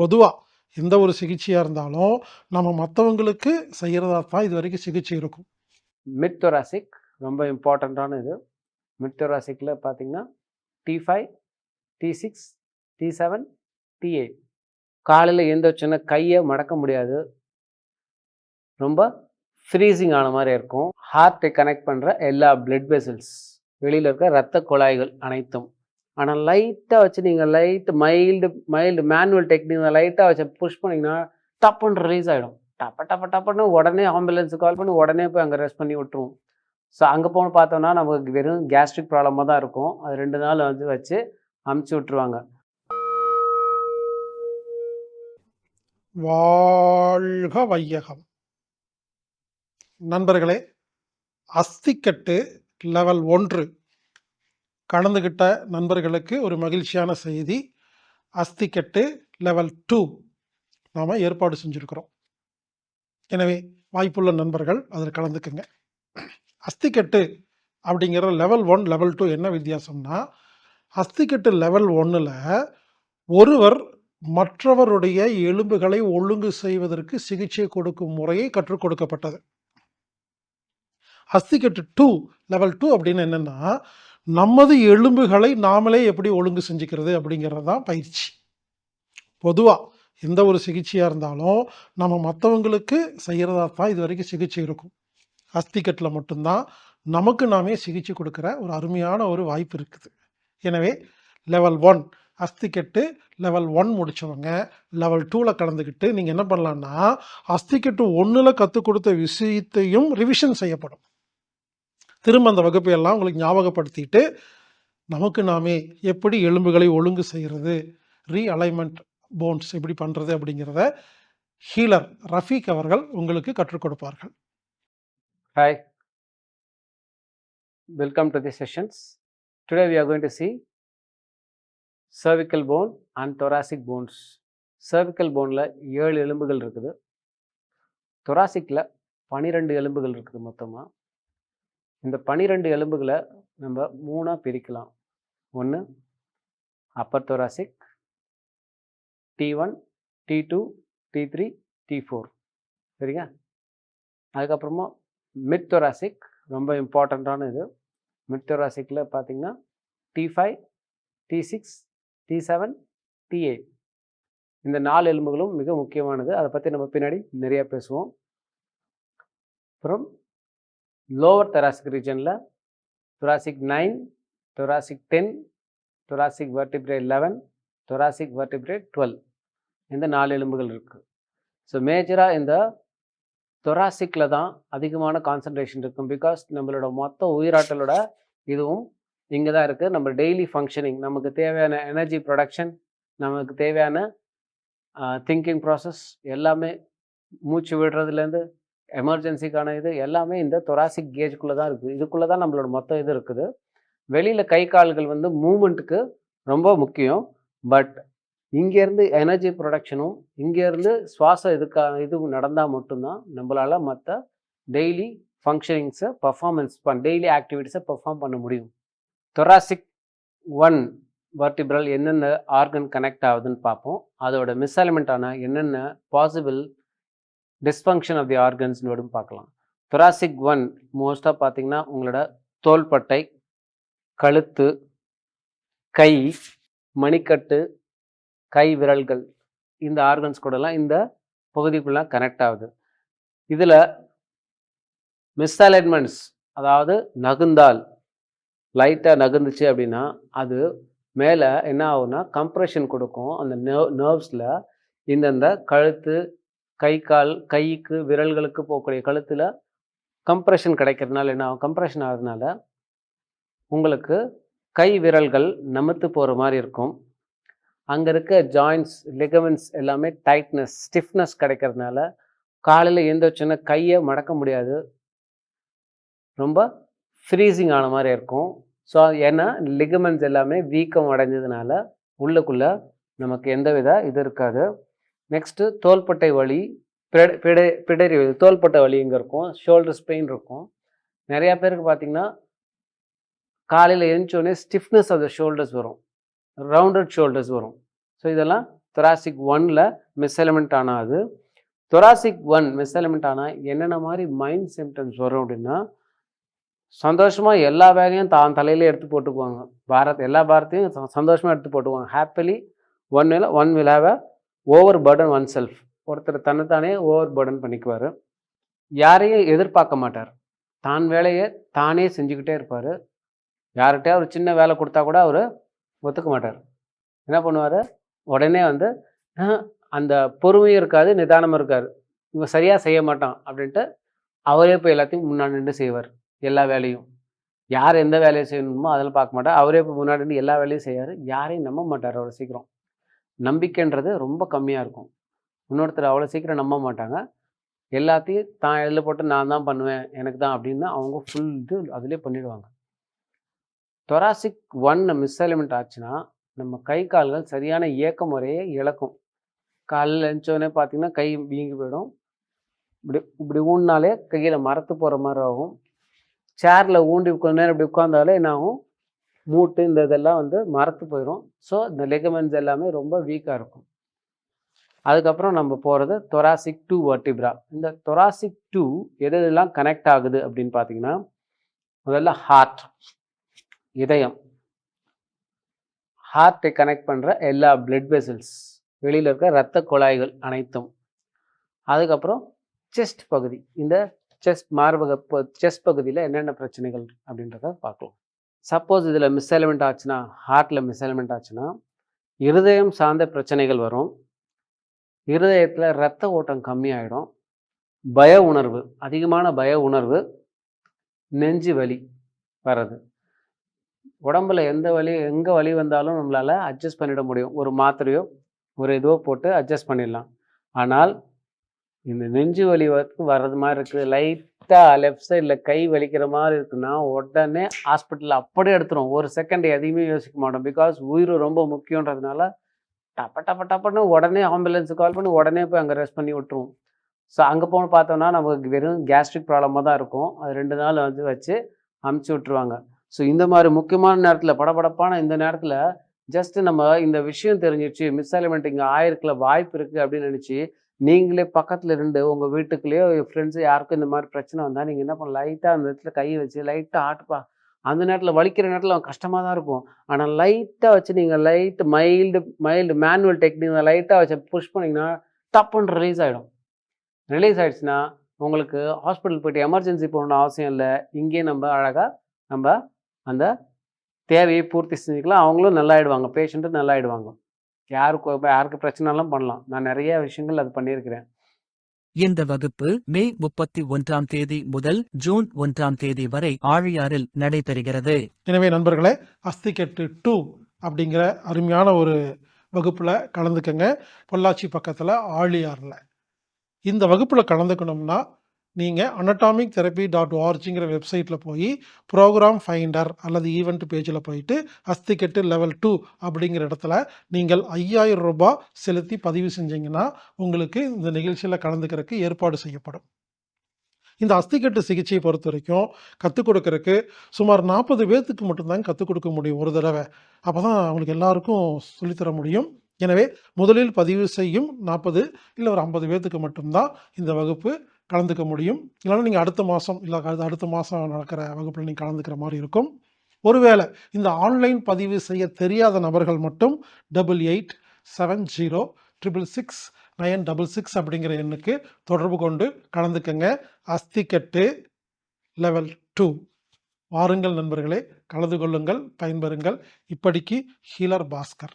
பொதுவாக எந்த ஒரு சிகிச்சையாக இருந்தாலும் நம்ம மற்றவங்களுக்கு செய்கிறதா தான் இது வரைக்கும் சிகிச்சை இருக்கும். மிட் தொராசிக் ரொம்ப இம்பார்ட்டண்ட்டான இது மிட்தொராசிக்கில் பார்த்தீங்கன்னா T five T six T seven T eight காலையில் எழுந்திரிச்சோன்னா கையை மடக்க முடியாது. ரொம்ப ஃப்ரீசிங் ஆன மாதிரி இருக்கும். ஹார்ட்டை கனெக்ட் பண்ணுற எல்லா பிளட் வெசல்ஸ் வெளியில் இருக்க ரத்த குழாய்கள் அனைத்தும். ஆனால் லைட்டாக வச்சு நீங்கள் light mild mild manual technique லைட்டாக வச்சு புஷ் பண்ணிங்கன்னா டப்புன்னு ரிலீஸ் ஆகிடும் டப்ப டப்ப டப்புன்னு உடனே ஆம்புலன்ஸுக்கு கால் பண்ணி உடனே போய் அங்கே ரெஸ்ட் பண்ணி விட்டுருவோம். ஸோ அங்கே போன பார்த்தோம்னா நமக்கு வெறும் கேஸ்ட்ரிக் ப்ராப்ளமாக தான் இருக்கும். அது ரெண்டு நாள் வந்து வச்சு அமுச்சு விட்ருவாங்க வாழ்க வையகம். நண்பர்களே அஸ்திக்கட்டு லெவல் ஒன்று. கலந்துக்கிட்ட நண்பர்களுக்கு ஒரு மகிழ்ச்சியான செய்தி. அஸ்திக்கட்டு லெவல் டூ நாம் ஏற்பாடு செஞ்சுருக்கிறோம். எனவே வாய்ப்புள்ள நண்பர்கள் அதில் கலந்துக்குங்க. அஸ்திக்கட்டு அப்படிங்கிற லெவல் ஒன் லெவல் டூ என்ன வித்தியாசம்னா அஸ்திக்கட்டு லெவல் ஒன்றில் ஒருவர் மற்றவருடைய எலும்புகளை ஒழுங்கு செய்வதற்கு சிகிச்சை கொடுக்கும் முறையை கற்றுக் கொடுக்கப்பட்டது. அஸ்திக்கட்டு டூ லெவல் டூ அப்படின்னு என்னென்னா நமது எலும்புகளை நாமளே எப்படி ஒழுங்கு செஞ்சுக்கிறது அப்படிங்கிறது தான் பயிற்சி. பொதுவாக எந்த ஒரு சிகிச்சையாக இருந்தாலும் நம்ம மற்றவங்களுக்கு செய்கிறதா தான் இது வரைக்கும் சிகிச்சை இருக்கும். அஸ்திக்கட்டில் மட்டும்தான் நமக்கு நாமே சிகிச்சை கொடுக்குற ஒரு அருமையான ஒரு வாய்ப்பு இருக்குது. எனவே லெவல் ஒன் அஸ்திக்கட்டு லெவல் ஒன் முடித்தவங்க லெவல் டூவில் கலந்துக்கிட்டு நீங்கள் என்ன பண்ணலான்னா அஸ்திக்கட்டு ஒன்றில் கற்றுக் கொடுத்த விஷயத்தையும் ரிவிஷன் செய்யப்படும். திரும்ப அந்த வகுப்பை எல்லாம் உங்களுக்கு ஞாபகப்படுத்திட்டு நமக்கு நாமே எப்படி எலும்புகளை ஒழுங்கு செய்கிறது ரீஅலைன்மெண்ட் போன்ஸ் எப்படி பண்ணுறது அப்படிங்கிறத ஹீலர் ரஃபீக் அவர்கள் உங்களுக்கு கற்றுக் கொடுப்பார்கள். Hi welcome to the sessions today we are going to see cervical bone and thoracic bones cervical போனில் ஏழு எலும்புகள் இருக்குது. தொராசிக்கில் பனிரெண்டு எலும்புகள் இருக்குது மொத்தமாக இந்த பனிரெண்டு எலும்புகளை நம்ம மூணாக பிரிக்கலாம். ஒன்று upper thoracic T one T two T three T four சரிங்க அதுக்கப்புறமா மிட் thoracic ரொம்ப இம்பார்ட்டண்ட்டான இது. மிட் பார்த்திங்கன்னா பார்த்தீங்கன்னா T five T six T seven T eight இந்த நாலு எலும்புகளும் மிக முக்கியமானது. அதை பற்றி நம்ம பின்னாடி நிறையா பேசுவோம். அப்புறம் லோவர் தெராசிக் ரீஜனில் thoracic nine thoracic ten thoracic vertebrae eleven thoracic vertebrae twelve இந்த நாலு எலும்புகள் இருக்குது ஸோ மேஜராக இந்த தொராசிக்கில் தான் அதிகமான கான்சன்ட்ரேஷன் இருக்கும். பிகாஸ் நம்மளோட மொத்த உயிராற்றலோட இதுவும் இங்கே தான் இருக்குது நம்ம டெய்லி ஃபங்க்ஷனிங் நமக்கு தேவையான எனர்ஜி ப்ரொடக்ஷன் நமக்கு தேவையான திங்கிங் ப்ராசஸ் எல்லாமே மூச்சு விடுறதுலேருந்து எமர்ஜென்சிக்கான இது எல்லாமே இந்த தொராசிக் கேஜுக்குள்ளே தான் இருக்குது இதுக்குள்ளே தான் நம்மளோட மொத்த இது இருக்குது. வெளியில் கை கால்கள் வந்து மூமெண்ட்டுக்கு ரொம்ப முக்கியம். பட் இங்கேருந்து எனர்ஜி ப்ரொடக்ஷனும் இங்கேருந்து சுவாச இதுக்கான இது நடந்தால் மட்டும்தான் நம்மளால் மற்ற டெய்லி ஃபங்க்ஷனிங்ஸை பர்ஃபார்மன்ஸ் பண் டெய்லி ஆக்டிவிட்டிஸை பெர்ஃபார்ம் பண்ண முடியும். தொராசிக் ஒன் வர்டிபிரல் என்னென்ன ஆர்கன் கனெக்ட் ஆகுதுன்னு பார்ப்போம். அதோட மிஸ்அலிமெண்ட்டான என்னென்ன பாசிபிள் டிஸ்ஃபங்க்ஷன் ஆஃப் தி ஆர்கன்ஸ்னு பார்க்கலாம். தொராசிக் ஒன் மோஸ்ட்டாக பார்த்தீங்கன்னா உங்களோட தோள்பட்டை கழுத்து கை மணிக்கட்டு கை விரல்கள் இந்த ஆர்கன்ஸ் கூடலாம் இந்த பகுதிக்குள்ளே கனெக்ட் ஆகுது. இதில் மிஸ்அலைன்மெண்ட்ஸ் அதாவது நகுந்தால் லைட்டாக நகுந்துச்சு அப்படின்னா அது மேலே என்ன ஆகும்னா கம்ப்ரெஷன் கொடுக்கும். அந்த நர்வ் நர்வ்ஸில் இந்தந்த கழுத்து கை கால் கைக்கு விரல்களுக்கு போகக்கூடிய கழுத்தில் கம்ப்ரெஷன் கிடைக்கிறதுனால என்ன ஆகும்? கம்ப்ரெஷன் ஆகிறதுனால உங்களுக்கு கை விரல்கள் நமத்து போகிற மாதிரி இருக்கும். அங்கே இருக்க ஜாயின்ஸ் லிகமெண்ட்ஸ் எல்லாமே டைட்னஸ் ஸ்டிஃப்னஸ் கிடைக்கிறதுனால காலையில் எழுந்திரிச்சோன்னா கையை மடக்க முடியாது. ரொம்ப ஃப்ரீசிங் ஆன மாதிரி இருக்கும். ஸோ ஏன்னா லிகமெண்ட்ஸ் எல்லாமே வீக்கம் அடைஞ்சதுனால உள்ளுக்குள்ளே நமக்கு எந்த வித இது இருக்காது. நெக்ஸ்ட்டு தோள்பட்டை வலி பிட பிடை பிடரி வலி தோள்பட்டை வலி இங்கே இருக்கும். ஷோல்டர்ஸ் பெயின் இருக்கும். நிறையா பேருக்கு பார்த்தீங்கன்னா காலையில் எழுந்தோடனே ஸ்டிஃப்னஸ் ஆஃப் த ஷோல்டர்ஸ் வரும். ரவுண்டட் ஷோல்டர்ஸ் வரும். ஸோ இதெல்லாம் தொராசிக் ஒனில் மிஸ்எலமெண்ட் ஆனால் அது தொராசிக் ஒன் மிஸ்எலமெண்ட் ஆனால் என்னென்ன மாதிரி மைண்ட் சிம்டம்ஸ் வரும் அப்படின்னா சந்தோஷமா எல்லா வேலையும் தான் தலையில எடுத்து போட்டுக்குவாங்க. பாரத் எல்லா பாரத்தையும் ச- சந்தோஷமா எடுத்து போட்டுக்குவாங்க. Happily one will one will have a over burden oneself ஒருத்தர் தன்னைத்தானே ஓவர் பர்டன் பண்ணிக்குவார். யாரையும் எதிர்பார்க்க மாட்டார். தான் வேலையை தானே செஞ்சுக்கிட்டே இருப்பார். யார்கிட்டயா ஒரு சின்ன வேலை கொடுத்தா கூட அவர் ஒத்துக்க மாட்டார். என்ன பண்ணுவார்? உடனே வந்து அந்த பொறுமையும் இருக்காது நிதானமும் இருக்காது. இவன் சரியாக செய்ய மாட்டான். அப்படின்ட்டு அவரே போய் எல்லாத்தையும் முன்னாடி நின்று செய்வார். எல்லா வேலையும். யார் எந்த வேலையை செய்யணுமோ அதில் பார்க்க மாட்டார். அவரே போய் முன்னாடி நின்று எல்லா வேலையும் செய்வார். யாரையும் நம்ப மாட்டார் அவர் சீக்கிரம். நம்பிக்கைன்றது ரொம்ப கம்மியாக இருக்கும். இன்னொருத்தர் அவ்வளோ சீக்கிரம் நம்ப மாட்டாங்க. எல்லாத்தையும் தான் எழுத போட்டு நான் தான் பண்ணுவேன் எனக்கு தான் அப்படின்னு அவங்க ஃபுல் இது அதிலே பண்ணிடுவாங்க. தொராசிக் ஒன் மிஸ்அலைமெண்ட் ஆச்சுன்னா நம்ம கை கால்கள் சரியான இயக்க முறையை இழக்கும். காலில் எழுந்தோடனே பார்த்தீங்கன்னா கை வீங்கி போயிடும். இப்படி இப்படி ஊண்டினாலே கையில் மரத்து போகிற மாதிரி ஆகும். சேரில் ஊண்டி கொஞ்ச நேரம் இப்படி உட்காந்தாலே என்ன ஆகும்? மூட்டு இந்த இதெல்லாம் வந்து மரத்து போயிடும் ஸோ இந்த லெகமெண்ட்ஸ் எல்லாமே ரொம்ப வீக்காக இருக்கும். அதுக்கப்புறம் நம்ம போகிறது தொராசிக் டூ வர்டிப்ரா இந்த தொராசிக் டூ எது எதெல்லாம் கனெக்ட் ஆகுது அப்படின்னு பார்த்தீங்கன்னா முதல்ல ஹார்ட் இதயம். ஹார்ட்டை கனெக்ட் பண்ணுற எல்லா பிளட் வெசல்ஸ் வெளியில் இருக்க இரத்த குழாய்கள் அனைத்தும். அதுக்கப்புறம் செஸ்ட் பகுதி. இந்த செஸ்ட் மார்பக செஸ்ட் பகுதியில் என்னென்ன பிரச்சனைகள் அப்படின்றத பார்க்கலாம். சப்போஸ் இதில் மிஸ்அலைமெண்ட் ஆச்சுன்னா ஹார்ட்டில் மிஸ்அலைமெண்ட் ஆச்சுன்னா இருதயம் சார்ந்த பிரச்சனைகள் வரும். இருதயத்தில் இரத்த ஓட்டம் கம்மியாயிடும். பய உணர்வு அதிகமான பய உணர்வு நெஞ்சு வலி வர்றது. உடம்புல எந்த வலி எங்கே வலி வந்தாலும் நம்மளால் அட்ஜஸ்ட் பண்ணிட முடியும். ஒரு மாத்திரையோ ஒரு இதுவோ போட்டு அட்ஜஸ்ட் பண்ணிடலாம். ஆனால் இந்த நெஞ்சு வலி வந்து வர்றது மாதிரி இருக்குது லைட்டாக லெஃப்ட் சைடில் கை வலிக்கிற மாதிரி இருக்குன்னா உடனே ஹாஸ்பிட்டலில் அப்படியே எடுத்துரும். ஒரு செகண்ட் எதையுமே யோசிக்க மாட்டோம். பிகாஸ் உயிர் ரொம்ப முக்கியன்றதுனால டப்ப டப்ப டப்பன்னு உடனே ஆம்புலன்ஸுக்கு கால் பண்ணி உடனே போய் அங்கே ரெஸ்ட் பண்ணி விட்டுருவோம். ஸோ அங்கே போன பார்த்தோம்னா நமக்கு வெறும் கேஸ்ட்ரிக் ப்ராப்ளமாக தான் இருக்கும். அது ரெண்டு நாள் வந்து வச்சு அமுச்சு விட்ருவாங்க ஸோ இந்த மாதிரி முக்கியமான நேரத்தில் படபடப்பான இந்த நேரத்தில் ஜஸ்ட் நம்ம இந்த விஷயம் தெரிஞ்சிச்சு மிஸ் அலைமெண்ட் இங்கே ஆயிருக்கல வாய்ப்பு இருக்குது அப்படின்னு நினச்சி நீங்களே பக்கத்தில் இருந்து உங்கள் வீட்டுக்குள்ளேயோ ஃப்ரெண்ட்ஸு யாருக்கும் இந்த மாதிரி பிரச்சனை வந்தால் நீங்கள் என்ன பண்ணலாம்? லைட்டாக அந்த இடத்துல கை வச்சு லைட்டாக ஆட்டுப்பா அந்த நேரத்தில் வலிக்கிற நேரத்தில் கஷ்டமாக தான் இருக்கும் ஆனால் லைட்டாக வச்சு நீங்கள் light mild mild manual technique லைட்டாக வச்சு புஷ் பண்ணிங்கன்னா டப்புன்னு ரிலீஸ் ஆகிடும் ரிலீஸ் ஆகிடுச்சுன்னா உங்களுக்கு ஹாஸ்பிட்டல் போயிட்டு எமர்ஜென்சி போகணும்னு அவசியம் இல்லை. இங்கேயே நம்ம அழகாக நம்ம அந்த தேவையை பூர்த்தி செஞ்சுக்கலாம். அவங்களும் நல்லாயிடுவாங்க பேஷண்ட்டும் நல்லாயிடுவாங்க. யாருக்கு யாருக்கு பிரச்சனைலாம் பண்ணலாம். நான் நிறைய விஷயங்கள் அது பண்ணியிருக்கிறேன். இந்த வகுப்பு மே முப்பத்தி ஒன்றாம் தேதி முதல் ஜூன் ஒன்றாம் தேதி வரை ஆழியாறில் நடைபெறுகிறது. எனவே நண்பர்களே அஸ்திகெட்டு டூ அப்படிங்கிற அருமையான ஒரு வகுப்பில் கலந்துக்கங்க. பொள்ளாச்சி பக்கத்தில் ஆழியாரில் இந்த வகுப்பில் கலந்துக்கணும்னா நீங்கள் அனட்டாமிக் தெரப்பி டாட் ஆர்ஜிங்கிற வெப்சைட்டில் போய் ப்ரோக்ராம் ஃபைண்டர் அல்லது ஈவெண்ட் பேஜில் போயிட்டு அஸ்திக்கெட்டு லெவல் டூ அப்படிங்கிற இடத்துல நீங்கள் ஐயாயிரம் ரூபாய் செலுத்தி பதிவு செஞ்சீங்கன்னா உங்களுக்கு இந்த நிகழ்ச்சியில் கலந்துக்கிறதுக்கு ஏற்பாடு செய்யப்படும். இந்த அஸ்திக்கட்டு சிகிச்சையை பொறுத்த வரைக்கும் கற்றுக் கொடுக்கறக்கு சுமார் நாற்பது பேர்த்துக்கு மட்டும்தான் கற்றுக் கொடுக்க முடியும் ஒரு தடவை. அப்போ தான் அவங்களுக்கு எல்லாருக்கும் சொல்லித்தர முடியும். எனவே முதலில் பதிவு செய்யும் நாற்பது இல்லை ஒரு ஐம்பது பேர்த்துக்கு மட்டும்தான் இந்த வகுப்பு கலந்துக்க முடியும். இல்லைன்னா நீங்கள் அடுத்த மாதம் இல்லை அடுத்த மாதம் நடக்கிற வகுப்பில் நீங்கள் கலந்துக்கிற மாதிரி இருக்கும். ஒருவேளை இந்த ஆன்லைன் பதிவு செய்ய தெரியாத நபர்கள் மட்டும் double eight seven zero triple six nine double six அப்படிங்கிற எண்ணுக்கு தொடர்பு கொண்டு கலந்துக்கங்க. அஸ்திக்கட்டு லெவல் டூ வாருங்கள் நண்பர்களே கலந்து கொள்ளுங்கள் பயன்பெறுங்கள். இப்படிக்கு ஹீலர் பாஸ்கர்.